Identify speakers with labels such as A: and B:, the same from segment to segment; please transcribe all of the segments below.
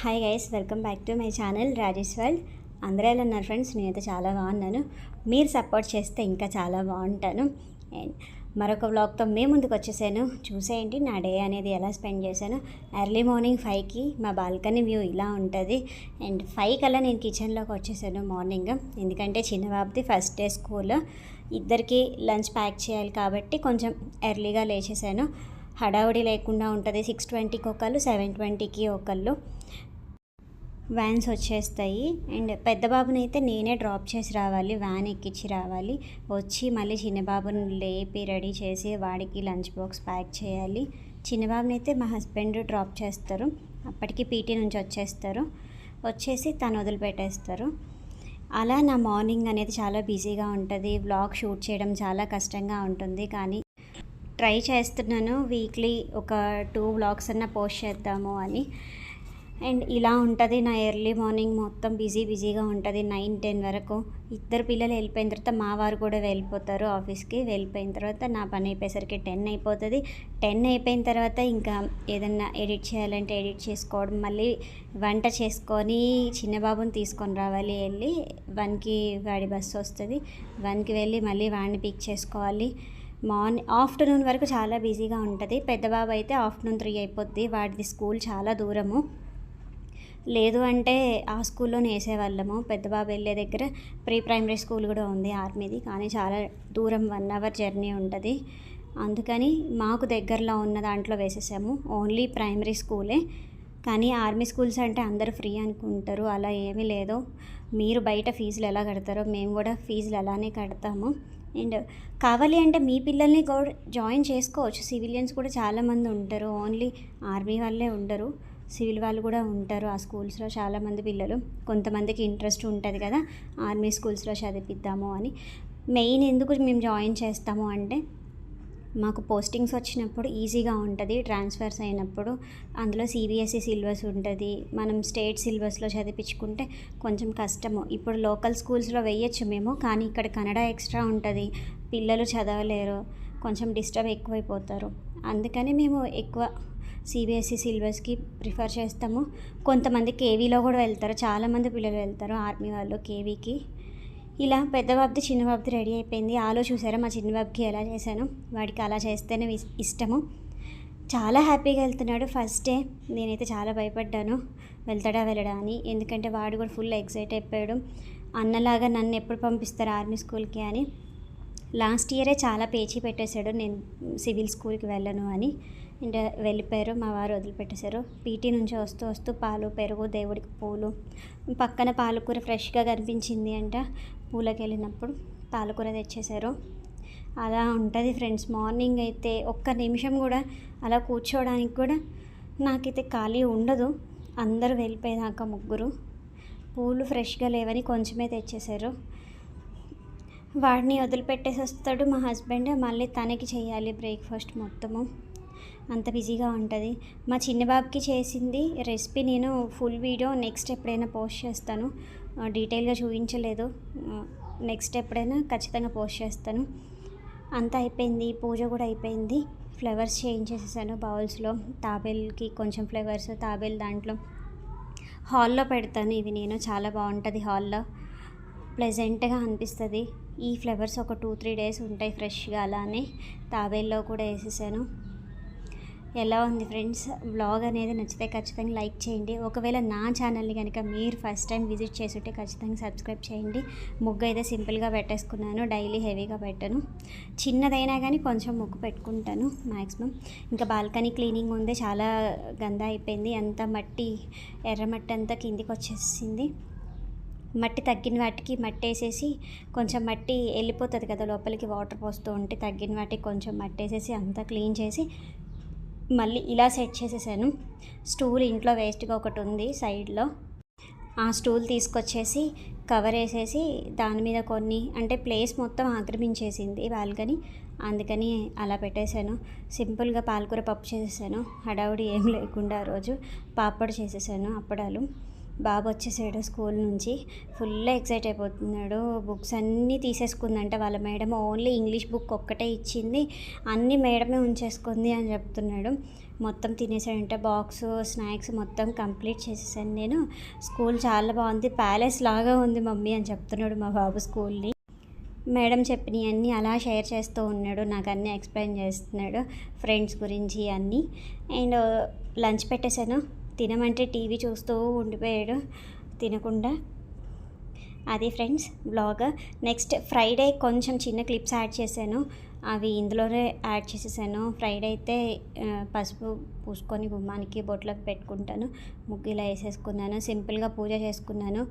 A: Hi guys welcome back to my channel Rajesh world అందరూ ఎలా ఉన్నారు ఫ్రెండ్స్ నేనైతే చాలా బాగున్నాను. మీరు సపోర్ట్ చేస్తే ఇంకా చాలా బాగుంటాను. అండ్ మరొక వ్లాగ్తో మే ముందుకు వచ్చేసాను. చూసేయండి నా డే అనేది ఎలా స్పెండ్ చేశాను. ఎర్లీ మార్నింగ్ ఫైవ్కి మా బాల్కనీ వ్యూ ఇలా ఉంటుంది. అండ్ ఫైవ్ కల్లా నేను కిచెన్లోకి వచ్చేసాను మార్నింగ్ ఎందుకంటే చిన్నబాబుది ఫస్ట్ డే స్కూల్ ఇద్దరికి లంచ్ ప్యాక్ చేయాలి కాబట్టి కొంచెం ఎర్లీగా లేచేసాను. హడావుడి లేకుండా ఉంటుంది. సిక్స్ ట్వంటీకి ఒకళ్ళు సెవెన్ ట్వంటీకి ఒకళ్ళు. వ్యాన్స్ వచ్చేస్తాయి. అండ్ పెద్ద బాబుని అయితే నేనే డ్రాప్ చేసి రావాలి వ్యాన్ ఎక్కించి రావాలి. వచ్చి మళ్ళీ చిన్న బాబుని లేపి రెడీ చేసి వాడికి లంచ్ బాక్స్ ప్యాక్ చేయాలి. చిన్న బాబుని అయితే మా హస్బెండ్ డ్రాప్ చేస్తారు. అప్పటికి పీటీ నుంచి వచ్చేస్తారు. వచ్చేసి తను వదిలిపెట్టేస్తారు. అలా నా మార్నింగ్ అనేది చాలా బిజీగా ఉంటుంది. వ్లాగ్ షూట్ చేయడం చాలా కష్టంగా ఉంటుంది. కానీ ట్రై చేస్తున్నాను. వీక్లీ ఒక టూ వ్లాగ్స్ అన్న పోస్ట్ చేద్దాము అని. అండ్ ఇలా ఉంటుంది నా ఎర్లీ మార్నింగ్ మొత్తం బిజీ బిజీగా ఉంటుంది నైన్ టెన్ వరకు. ఇద్దరు పిల్లలు వెళ్ళిపోయిన తర్వాత మా వారు కూడా వెళ్ళిపోతారు ఆఫీస్కి. వెళ్ళిపోయిన తర్వాత నా పని అయిపోయేసరికి టెన్ అయిపోతుంది. టెన్ అయిపోయిన తర్వాత ఇంకా ఏదన్నా ఎడిట్ చేయాలంటే ఎడిట్ చేసుకోవడం మళ్ళీ వంట చేసుకొని చిన్న బాబుని తీసుకొని రావాలి వెళ్ళి. వన్కి వాడి బస్సు వస్తుంది. వన్కి వెళ్ళి మళ్ళీ వాడిని పిక్ చేసుకోవాలి. మార్నింగ్ ఆఫ్టర్నూన్ వరకు చాలా బిజీగా ఉంటుంది. పెద్ద బాబు అయితే ఆఫ్టర్నూన్ త్రీ అయిపోద్ది. వాడిది స్కూల్ చాలా దూరము. లేదు అంటే ఆ స్కూల్లోనే వేసేవాళ్ళము పెద్ద బాబు వెళ్ళే దగ్గర ప్రీ ప్రైమరీ స్కూల్ కూడా ఉంది ఆర్మీది. కానీ చాలా దూరం వన్ అవర్ జర్నీ ఉంటుంది. అందుకని మాకు దగ్గరలో ఉన్న దాంట్లో వేసేసాము. ఓన్లీ ప్రైమరీ స్కూలే. కానీ ఆర్మీ స్కూల్స్ అంటే అందరూ ఫ్రీ అనుకుంటారు. అలా ఏమీ లేదు. మీరు బయట ఫీజులు ఎలా కడతారో మేము కూడా ఫీజులు అలానే కడతాము. అండ్ కావాలి అంటే మీ పిల్లల్ని కూడా జాయిన్ చేసుకోవచ్చు. సివిలియన్స్ కూడా చాలామంది ఉంటారు. ఓన్లీ ఆర్మీ వాళ్ళే ఉండరు. సివిల్ వాళ్ళు కూడా ఉంటారు. ఆ స్కూల్స్లో చాలామంది పిల్లలు కొంతమందికి ఇంట్రెస్ట్ ఉంటుంది కదా ఆర్మీ స్కూల్స్లో చదివిద్దాము అని. మెయిన్ ఎందుకు మేము జాయిన్ చేస్తాము అంటే మాకు పోస్టింగ్స్ వచ్చినప్పుడు ఈజీగా ఉంటుంది ట్రాన్స్ఫర్స్ అయినప్పుడు. అందులో సిబిఎస్ఈ సిలబస్ ఉంటుంది. మనం స్టేట్ సిలబస్లో చదివించుకుంటే కొంచెం కష్టము. ఇప్పుడు లోకల్ స్కూల్స్లో వేయచ్చు మేము కానీ ఇక్కడ కన్నడ ఎక్స్ట్రా ఉంటుంది. పిల్లలు చదవలేరు కొంచెం డిస్టర్బ్ ఎక్కువైపోతారు. అందుకని మేము ఎక్కువ సిబిఎస్ఈ సిలబస్కి ప్రిఫర్ చేస్తాము. కొంతమంది కేవీలో కూడా వెళ్తారు. చాలామంది పిల్లలు వెళ్తారు ఆర్మీ వాళ్ళు కేవీకి. ఇలా పెద్ద బాబుది చిన్న బాబుది రెడీ అయిపోయింది. ఆలో చూసారా మా చిన్న బాబుకి ఎలా చేశాను? వాడికి అలా చేస్తేనే ఇష్టము. చాలా హ్యాపీగా వెళ్తున్నాడు. ఫస్ట్ డే నేనైతే చాలా భయపడ్డాను. వెళ్తాడా వెళ్ళడా అని. ఎందుకంటే వాడు కూడా ఫుల్ ఎక్సైట్ అయిపోయాడు. అన్నలాగా నన్ను ఎప్పుడు పంపిస్తారు ఆర్మీ స్కూల్కి అని. లాస్ట్ ఇయరే చాలా పేచీ పెట్టేశాడు. నేను సివిల్ స్కూల్కి వెళ్ళను అని. ఇంకా వెళ్ళిపోయారు. మా వారు వదిలిపెట్టేశారు. పీటీ నుంచి వస్తూ వస్తూ పాలు పెరుగు దేవుడికి పూలు పక్కన పాలకూర ఫ్రెష్గా కనిపించింది అంట. పూలకి వెళ్ళినప్పుడు పాలకూర తెచ్చేశారు. అలా ఉంటుంది ఫ్రెండ్స్. మార్నింగ్ అయితే ఒక్క నిమిషం కూడా అలా కూర్చోవడానికి కూడా నాకైతే ఖాళీ ఉండదు. అందరూ వెళ్ళిపోయేదాకా ముగ్గురు. పూలు ఫ్రెష్గా లేవని కొంచెమే తెచ్చేశారు. వాడిని వదిలిపెట్టేసి వస్తాడు మా హస్బెండ్. మళ్ళీ తనకి చేయాలి బ్రేక్ఫాస్ట్ మొత్తము. అంత బిజీగా ఉంటుంది. మా చిన్న బాబుకి చేసింది రెసిపీ నేను ఫుల్ వీడియో నెక్స్ట్ ఎప్పుడైనా పోస్ట్ చేస్తాను. డీటెయిల్గా చూపించలేదు. నెక్స్ట్ ఎప్పుడైనా ఖచ్చితంగా పోస్ట్ చేస్తాను. అంతా అయిపోయింది పూజ కూడా అయిపోయింది. Flowers change బౌల్స్లో. తాబేల్కి కొంచెం ఫ్లవర్స్ తాబేల్ దాంట్లో. హాల్లో పెడతాను ఇవి నేను. చాలా బాగుంటుంది హాల్లో. ప్లెజెంట్గా అనిపిస్తుంది. ఈ ఫ్లవర్స్ ఒక టూ త్రీ డేస్ ఉంటాయి ఫ్రెష్గా అలానే. తాబేల్లో కూడా వేసేసాను. ఎలా ఉంది ఫ్రెండ్స్? బ్లాగ్ అనేది నచ్చితే ఖచ్చితంగా లైక్ చేయండి. ఒకవేళ నా ఛానల్ని కనుక మీరు ఫస్ట్ టైం విజిట్ చేస్తుంటే ఖచ్చితంగా సబ్స్క్రైబ్ చేయండి. ముగ్గు అయితే సింపుల్గా పెట్టేసుకున్నాను. డైలీ హెవీగా పెట్టను. చిన్నదైనా కానీ కొంచెం ముగ్గు పెట్టుకుంటాను మ్యాక్సిమం ఇంకా బాల్కనీ క్లీనింగ్ ఉంది చాలా గంద అయిపోయింది. అంతా మట్టి ఎర్రమట్టి అంతా కిందికి వచ్చేసింది. మట్టి తగ్గిన వాటికి మట్టి వేసేసి కొంచెం మట్టి వెళ్ళిపోతుంది కదా లోపలికి వాటర్ పోస్తూ ఉంటే తగ్గిన వాటికి కొంచెం మట్టి వేసేసి అంతా క్లీన్ చేసి మళ్ళీ ఇలా సెట్ చేసేసాను. స్టూల్ ఇంట్లో వేస్ట్గా ఒకటి ఉంది సైడ్లో. ఆ స్టూల్ తీసుకొచ్చేసి కవర్ వేసేసి దాని మీద కొన్ని అంటే ప్లేస్ మొత్తం ఆక్రమించేసింది బాల్కనీ. అందుకని అలా పెట్టేశాను సింపుల్గా పాలకూర పప్పు చేసేసాను. హడావుడి ఏం లేకుండా ఆ రోజు పాపడ్ చేసేసాను అప్పడాలు. బాబు వచ్చేసాడు స్కూల్ నుంచి. ఫుల్ ఎక్సైట్ అయిపోతున్నాడు. బుక్స్ అన్నీ తీసేసుకుందంట వాళ్ళ మేడం. ఓన్లీ ఇంగ్లీష్ బుక్ ఒక్కటే ఇచ్చింది. అన్నీ మేడమే ఉంచేసుకుంది అని చెప్తున్నాడు. మొత్తం తినేసాడంట. బాక్స్ స్నాక్స్ మొత్తం కంప్లీట్ చేసేసాను నేను. స్కూల్ చాలా బాగుంది. ప్యాలెస్ లాగా ఉంది మమ్మీ అని చెప్తున్నాడు మా బాబు స్కూల్ని. మేడం చెప్పినవన్నీ అలా షేర్ చేస్తూ ఉన్నాడు. నాకు అన్నీ ఎక్స్ప్లెయిన్ చేస్తున్నాడు. ఫ్రెండ్స్ గురించి అన్నీ. అండ్ లంచ్ పెట్టేశాను. తినమంటే టీవీ చూస్తూ ఉండిపోయాడు తినకుండా. అది ఫ్రెండ్స్ బ్లాగ్. నెక్స్ట్ ఫ్రైడే కొంచెం చిన్న క్లిప్స్ యాడ్ చేశాను. అవి ఇందులోనే యాడ్ చేసేసాను. ఫ్రైడే అయితే పసుపు పూసుకొని గుమ్మానికి బొట్లకు పెట్టుకుంటాను. ముగ్గులా వేసేసుకున్నాను. సింపుల్గా పూజ చేసుకున్నాను.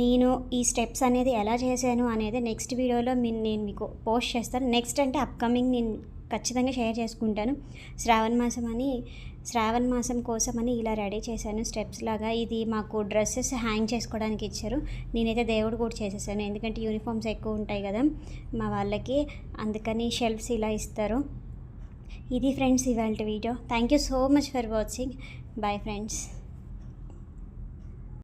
A: నేను ఈ స్టెప్స్ అనేది ఎలా చేశాను అనేది నెక్స్ట్ వీడియోలో నేను మీకు పోస్ట్ చేస్తాను. నెక్స్ట్ అంటే అప్కమింగ్ నేను ఖచ్చితంగా షేర్ చేసుకుంటాను. శ్రావణ మాసం అని శ్రావణ మాసం కోసం అని ఇలా రెడీ చేశాను. స్టెప్స్ లాగా ఇది మాకు డ్రెస్సెస్ హ్యాంగ్ చేసుకోవడానికి ఇచ్చారు. నేనైతే దేవుడు కూడా చేసేసాను. ఎందుకంటే యూనిఫామ్స్ ఎక్కువ ఉంటాయి కదా మా వాళ్ళకి అందుకని షెల్ఫ్స్ ఇలా ఇస్తారు. ఇది ఫ్రెండ్స్ ఇవాళ video. Thank you so much for watching bye friends